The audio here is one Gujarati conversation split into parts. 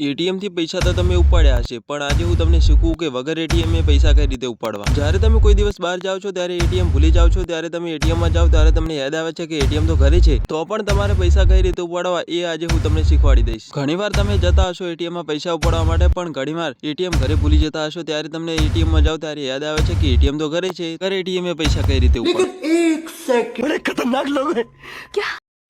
એટીએમથી પૈસા તો તમે ઉપાડ્યા હશે પણ આજે હું તમને શીખવું કે વગર એટીએમ એ પૈસા કઈ રીતે ઉપાડવા જ્યારે તમે કોઈ દિવસ બહાર જાઓ છો ત્યારે એટીએમ ભૂલી જાઓ છો ત્યારે તમે એટીએમમાં જાઓ ત્યારે તમને યાદ આવે છે કે એટીએમ તો ઘરે છે તો પણ તમારે પૈસા કઈ રીતે ઉપાડવા એ આજે હું તમને શીખવાડી દઈશ ઘણીવાર તમે જતા હશો એટીએમમાં પૈસા ઉપાડવા માટે પણ ઘણીવાર એટીએમ ઘરે ભૂલી જતા હશો ત્યારે તમને એટીએમમાં જાઓ ત્યારે યાદ આવે છે કે એટીએમ તો ઘરે છે ઘરે એટીએમ એ પૈસા કઈ રીતે ઉપાડવા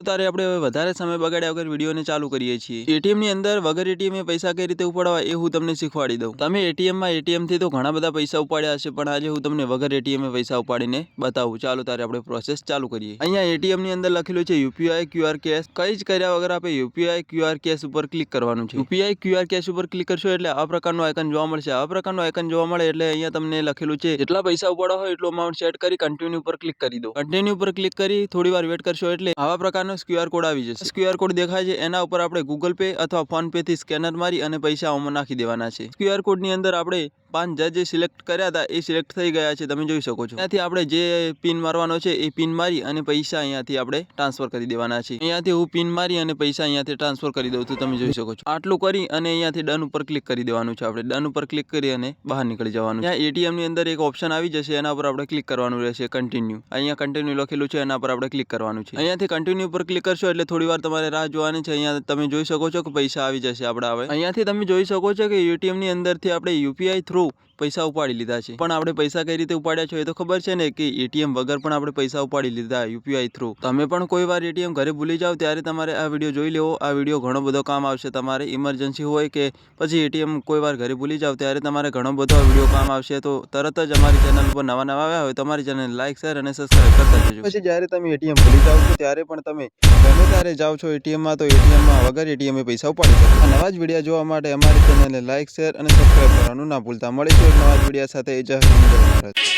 તારે આપણે વધારે સમય બગાડ્યા વગર વિડીયોને ચાલુ કરીએ છીએ. એટીએમની અંદર વગર એટીએમ એ પૈસા કઈ રીતે ઉપાડવા એ હું તમને શીખવાડી દઉં. તમે એટીએમ એટીએમથી તો ઘણા બધા પૈસા ઉપાડ્યા હશે, પણ આજે હું તમને વગર એટીએમ પૈસા ઉપાડીને બતાવું. ચાલો તારે આપણે પ્રોસેસ ચાલુ કરીએ. અહીંયા એટીએમની અંદર લખેલું છે, યુપીઆઈ ક્યુઆર કેશ. કઈ જ કર્યા વગર આપણે યુપીઆઈ ક્યુઆર કેશ ઉપર ક્લિક કરવાનું છે. યુપીઆઈ ક્યુઆર કેશ ઉપર ક્લિક કરશો એટલે આ પ્રકારનું આઇકન જોવા મળશે. આ પ્રકારનું આઇકન જોવા મળે એટલે અહીંયા તમને લખેલું છે, જેટલા પૈસા ઉપાડવા હોય એટલું અમાઉન્ટ સેટ કરી કન્ટિન્યુ ઉપર ક્લિક કરી દો. કન્ટિન્યુ ઉપર ક્લિક કરી થોડી વાર વેટ કરશો એટલે આવા પ્રકારનો ક્યુઆર કોડ આવી જશે. ક્યુઆર કોડ દેખાય છે. એના ઉપર આપણે ગૂગલ પે અથવા ફોન પે થી સ્કેનર મારી અને પૈસા ઓમાં નાખી દેવાના છે. ક્યુઆર કોડની અંદર આપણે પાંચ જે સિલેક્ટ કર્યા હતા, એ સિલેક્ટ થઈ ગયા છે, તમે જોઈ શકો છો. ત્યાંથી આપણે જે પિન મારવાનો છે, એ પિન મારી અને પૈસા અહીંયાથી આપણે ટ્રાન્સફર કરી દેવાના છે અહીંયાથી હું પિન મારી અને પૈસા અહીંયાથી ટ્રાન્સફર કરી દઉં છું, તમે જોઈ શકો છો. આટલું કરી અને અહીંયાથી ડન ઉપર ક્લિક કરી દેવાનું છે આપણે. ડન ઉપર ક્લિક કરી અને બહાર નીકળી જવાનું ત્યાં એટીએમની અંદર એક ઓપ્શન આવી જશે, એના પર આપણે ક્લિક કરવાનું રહેશે કન્ટિન્યુ અહીંયા કન્ટિન્યુ લખેલું છે, એના પર આપણે ક્લિક કરવાનું છે. અહીંયાથી કન્ટિન્યુ ઉપર ક્લિક કરશો એટલે થોડી વાર તમારે રાહ જોવાની છે. અહીંયા તમે જોઈ શકો છો કે પૈસા આવી જશે આપણે હવે. અહીંયાથી તમે જોઈ શકો છો કે એટીએમની અંદરથી આપણે યુપીઆઈ થ્રુ through પૈસા ઉપાડી લીધા છે. પણ આપણે પૈસા કઈ રીતે ઉપાડ્યા છે એ તો ખબર છે ને કે એટીએમ વગર પણ આપણે પૈસા ઉપાડી લીધા યુપીઆઈ થ્રુ. તમે પણ કોઈ વાર એટીએમ ઘરે ભૂલી જાઓ ત્યારે તમારે આ વીડિયો જોઈ લેવો. આ વીડિયો ઘણો બધો કામ આવશે. તમારે ઇમરજન્સી હોય કે પછી એટીએમ કોઈ વાર ઘરે ભૂલી જાઓ ત્યારે તમારે ઘણો બધો વીડિયો કામ આવશે. તો તરત જ અમારી ચેનલ પર નવા નવા આવ્યા હોય તો અમારી ચેનલ લાઈક શેર અને સબસ્ક્રાઈબ કરતા જજો. પછી જ્યારે તમે એટીએમ ભૂલી જાઓ છો ત્યારે પણ તમે ગમે ત્યારે જાઓ છો એટીએમમાં તો એટીએમમાં વગર એટીએમ પૈસા ઉપાડી શકો. નવા જ વીડિયો જોવા માટે અમારી ચેનલને લાઈક શેર અને સબસ્ક્રાઈબ કરવાનું ના ભૂલતા. મળીશું ફરી નવા વિડીયા સાથે જય હિન્દ ભારત